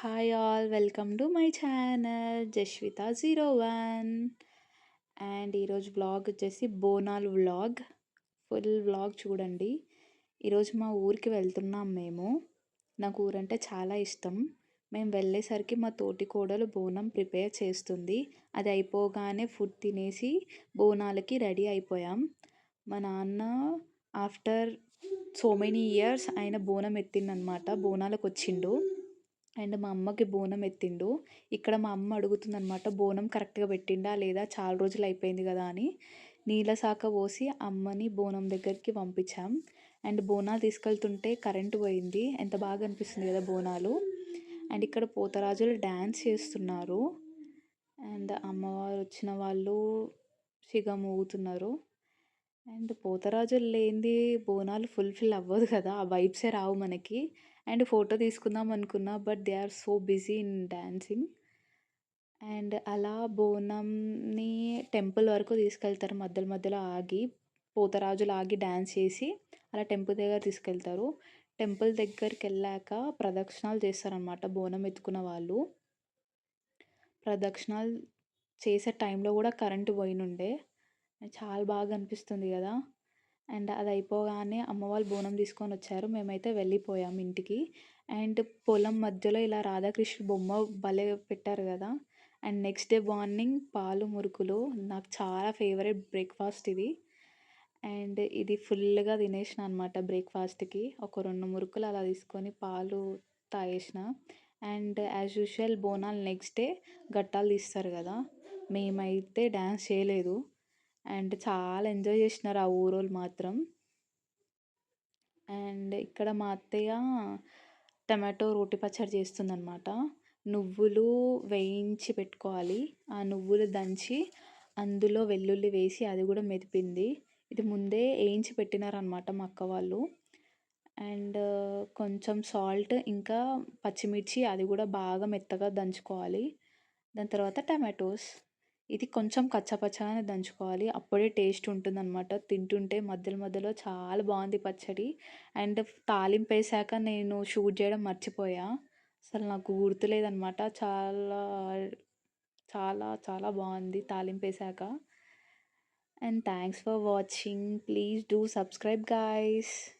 Hi all welcome to my channel Jaswitha zero one and ఈరోజు vlog వచ్చేసి Bonal vlog full vlog చూడండి. ఈరోజు మా ఊరికి వెళ్తున్నాం మేము. నాకు ఊరంటే చాలా ఇష్టం. మేము వెళ్ళేసరికి మా తోటి కోడలు బోనం ప్రిపేర్ చేస్తుంది. అది అయిపోగానే ఫుడ్ తినేసి బోనాలకి రెడీ అయిపోయాం. మా నాన్న ఆఫ్టర్ సో మెనీ ఇయర్స్ ఆయన బోనం ఎత్తిండనమాట బోనాలకు వచ్చిండు అండ్ మా అమ్మకి బోనం ఎత్తిండు. ఇక్కడ మా అమ్మ అడుగుతుందనమాట బోనం కరెక్ట్గా పెట్టిండా లేదా? చాలా రోజులు అయిపోయింది కదా అని. నీళ్ళ శాఖ పోసి అమ్మని బోనం దగ్గరికి పంపించాం. అండ్ బోనాలు తీసుకెళ్తుంటే కరెంటు పోయింది. ఎంత బాగా అనిపిస్తుంది కదా బోనాలు. అండ్ ఇక్కడ పోతరాజులు డ్యాన్స్ చేస్తున్నారు. అండ్ అమ్మవారు వచ్చిన వాళ్ళు సిగం ఊగుతున్నారు అండ్ పోతరాజులు లేనిది బోనాలు ఫుల్ఫిల్ అవ్వదు కదా. ఆ వైబ్సే రావు మనకి. అండ్ ఫోటో తీసుకుందాం అనుకున్నా but they are so busy in dancing and అలా బోనంని టెంపుల్ వరకు తీసుకెళ్తారు. మధ్యలో మధ్యలో ఆగి పోతరాజులు ఆగి డ్యాన్స్ చేసి అలా టెంపుల్ దగ్గర తీసుకెళ్తారు. టెంపుల్ దగ్గరికి వెళ్ళాక ప్రదక్షిణాలు చేస్తారనమాట బోనం ఎత్తుకున్న వాళ్ళు. ప్రదక్షిణాలు చేసే టైంలో కూడా కరెంటు పోయినుండే. చాలా బాగా అనిపిస్తుంది కదా. అండ్ అది అయిపోగానే అమ్మ వాళ్ళు బోనం తీసుకొని వచ్చారు. మేమైతే వెళ్ళిపోయాం ఇంటికి. అండ్ పొలం మధ్యలో ఇలా రాధాకృష్ణ బొమ్మ భలే పెట్టారు కదా. అండ్ నెక్స్ట్ డే మార్నింగ్ పాలు మురుకులు నాకు చాలా ఫేవరెట్ బ్రేక్ఫాస్ట్ ఇది. అండ్ ఇది ఫుల్గా తినేసిన అనమాట బ్రేక్ఫాస్ట్కి. ఒక రెండు మురుకులు అలా తీసుకొని పాలు తాగేసిన. And as usual Bonalu next day గట్టాలు తీస్తారు కదా. మేమైతే డ్యాన్స్ చేయలేదు. అండ్ చాలా ఎంజాయ్ చేసినారు ఆ ఊరోళ్ళు మాత్రం. అండ్ ఇక్కడ మా అత్తయ్య టమాటో రోటి పచ్చడి చేస్తుందనమాట నువ్వులు వేయించి పెట్టుకోవాలి. ఆ నువ్వులు దంచి అందులో వెల్లుల్లి వేసి అది కూడా మెదిపింది. ఇది ముందే వేయించి పెట్టినారనమాట మా అక్క వాళ్ళు. అండ్ కొంచెం సాల్ట్ ఇంకా పచ్చిమిర్చి అది కూడా బాగా మెత్తగా దంచుకోవాలి. దాని తర్వాత టమాటోస్. ఇది కొంచెం కచ్చాపచ్చాగానే దంచుకోవాలి. అప్పుడే టేస్ట్ ఉంటుందన్నమాట. తింటుంటే మధ్యలో మధ్యలో చాలా బాగుంది పచ్చడి. అండ్ తాలింపు వేసాక నేను షూట్ చేయడం మర్చిపోయా. అసలు నాకు గుర్తులేదనమాట చాలా చాలా చాలా బాగుంది తాలింపు వేసాక. And thanks for watching. Please do subscribe guys.